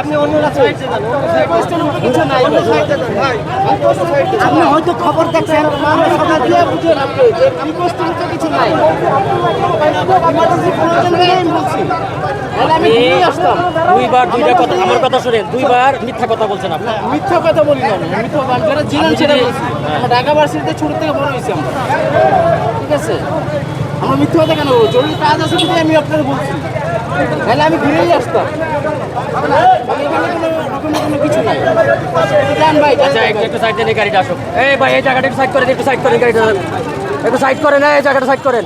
আপনি অন্য কিছু আপনি হয়তো খবর দেখছেন আমি দুইবার দুইটা কথা আমার কথা শুনেন। দুইবার মিথ্যা কথা বলছেন কথা বলছি। ঠিক আছে? আমার মিথ্যা কথা কেন জরুরি কাজ আছে আমি আপনার বলছি। নাহলে আমি ঘুরেই আসতাম। আচ্ছা একটু- সাইড করেন, এই জায়গাটা সাইড করেন।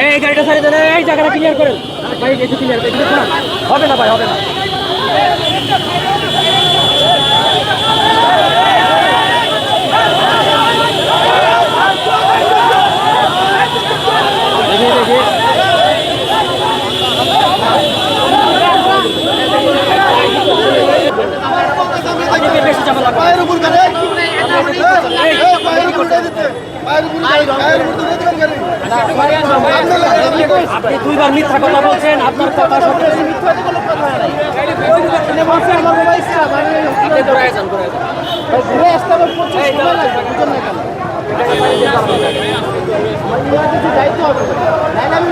এই গাড়িটা সাইড দেন, এই জায়গাটা ক্লিয়ার করেন। ভাই একটু ক্লিয়ার হবে না ভাই, হবে না। আপনি দুইবার মিথ্যা কথা বলছেন আপনার কথা ঘুরে আসতে হবে প্রচুর সময় লাগবে বুঝুন না কেন আমার ইমার্জেন্সি যাইতে হবে নাহলে আমি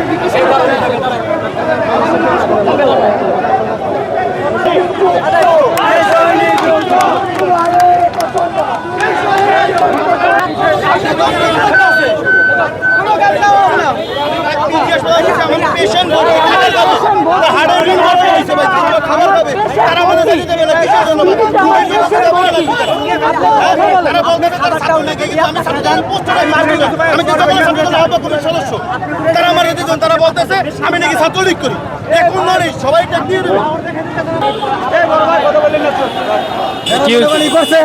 তারা বলতেছে আমি নাকি ছাত্রলীগ করি এখন নয় সবাই কি করছে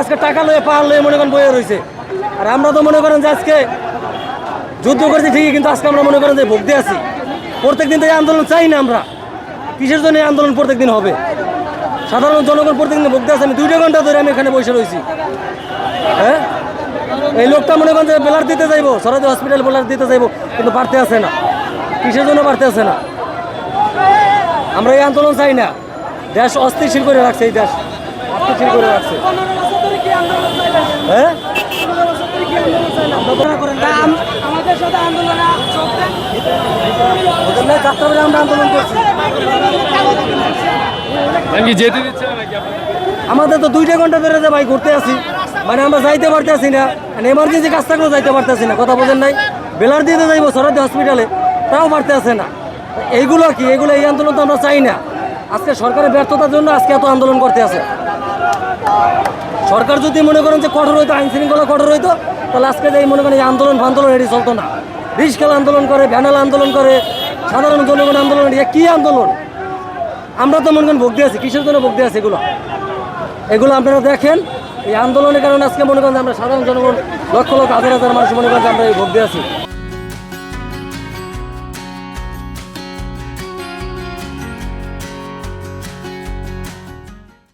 আজকে টাকা লয়ে পার লয়ে মনে করেন বইয়ে রয়েছে। আর আমরা তো মনে করেন যে আজকে যুদ্ধ করছি ঠিকই কিন্তু আজকে আমরা মনে করেন যে ভোগ দিয়ে আছি। প্রত্যেক দিন তো এই আন্দোলন চাই না আমরা। কিসের জন্য এই আন্দোলন প্রত্যেক দিন হবে? সাধারণ জনগণ প্রত্যেক দিন ভোগ দিয়ে আছে। আমি দুইটা ঘণ্টা ধরে আমি এখানে বসে রয়েছি। হ্যাঁ? এই লোকটা মনে করেন যে বেলার দিতে যাইবো সরাদি হসপিটাল বেলার দিতে যাইবো কিন্তু বাড়তে আসে না। কিসের জন্য বাড়তে আসে না? আমরা এই আন্দোলন চাই না। দেশ অস্থিতিশীল করে রাখছে এই দেশ। অস্থিতিশীল করে রাখছে। হ্যাঁ? আমরা আন্দোলন করছি আমাদের তো দুইটা ঘণ্টা ধরে যে ভাই ঘুরতে আসি মানে আমরা যাইতে পারতেছি না এমার্জেন্সি কাজ থাকলেও যাইতে পারতেছি না কথা বোঝেন নাই। বেলার দিতে যাইবো সরাদি হসপিটালে তাও পারতে আসে না। এইগুলো কি? এগুলো এই আন্দোলন তো আমরা চাই না। আজকে সরকারের ব্যর্থতার জন্য আজকে এত আন্দোলন করতে আছে। সরকার যদি মনে করেন যে কঠোর হইতো আইন শৃঙ্খলা কঠোর হইতো তাহলে আজকে এই মনে করেন আন্দোলন ফান্দোলন এটি চলতো না। রিক্সাল আন্দোলন করে ভ্যানাল আন্দোলন করে, সাধারণ জনগণ আন্দোলন এটা। কী আন্দোলন? আমরা তো মনে করেন ভোগ দিয়ে আছি, কিসের জন্য ভোগ দিয়ে আছি এগুলো? এগুলো আপনারা দেখেন, এই আন্দোলনের কারণে আজকে মনে করেন আমরা সাধারণ জনগণ লক্ষ লক্ষ হাজার হাজার মানুষ মনে করেন আমরা এই ভোগ দিয়ে আছি।